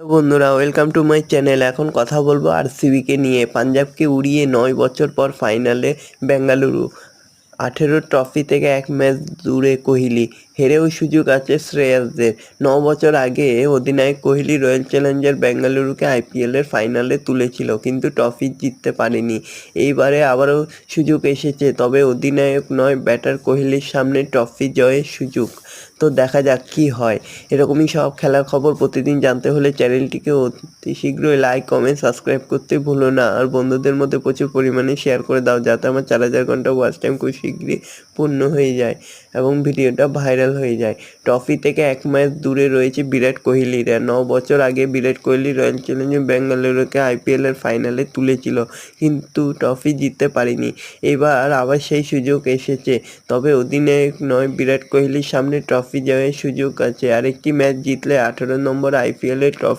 বন্ধুরা welcome to my channel এখন কথা বলব আরসিবিকে নিয়ে। পাঞ্জাবকে উড়িয়ে নয় বছর পর ফাইনালে বেঙ্গালুরু আঠেরো ট্রফি থেকে এক ম্যাচ দূরে কোহলি। হেরেও সুযোগ আছে শ্রেয়াসদের ন বছর আগে অধিনায়ক কোহলি রয়্যাল চ্যালেঞ্জার বেঙ্গালুরুকে আইপিএলের ফাইনালে তুলেছিল, কিন্তু ট্রফি জিততে পারেনি। এইবারে আবারও সুযোগ এসেছে, তবে অধিনায়ক নয়, ব্যাটার কোহলির সামনে ট্রফি জয়ের সুযোগ। তো দেখা যাক কী হয়। এরকমই সব খেলার খবর প্রতিদিন জানতে হলে চ্যানেলটিকে অতি শীঘ্রই লাইক, কমেন্ট, সাবস্ক্রাইব করতে ভুলো না। আর বন্ধুদের মধ্যে প্রচুর পরিমাণে শেয়ার করে দাও, যাতে আমার চার হাজার ঘণ্টা ওয়াচ টাইম খুব শীঘ্রই পূর্ণ হয়ে যায় এবং ভিডিওটা ভাইরাল হয়ে যায়। ট্রফি থেকে এক ম্যাচ দূরে রয়েছে বিরাট কোহলিরা। ন বছর আগে বিরাট কোহলি রয়্যাল চ্যালেঞ্জার ব্যাঙ্গালোরকে আইপিএলের ফাইনালে তুলেছিল, কিন্তু ট্রফি জিততে পারেনি। এবার আবার সেই সুযোগ এসেছে। তবে অধিনায়ক নয়, বিরাট কোহলির সামনে ট্রফি জয়ের সুযোগ আছে। আরেকটি ম্যাচ জিতলে আঠারো নম্বর আইপিএলের ট্রফি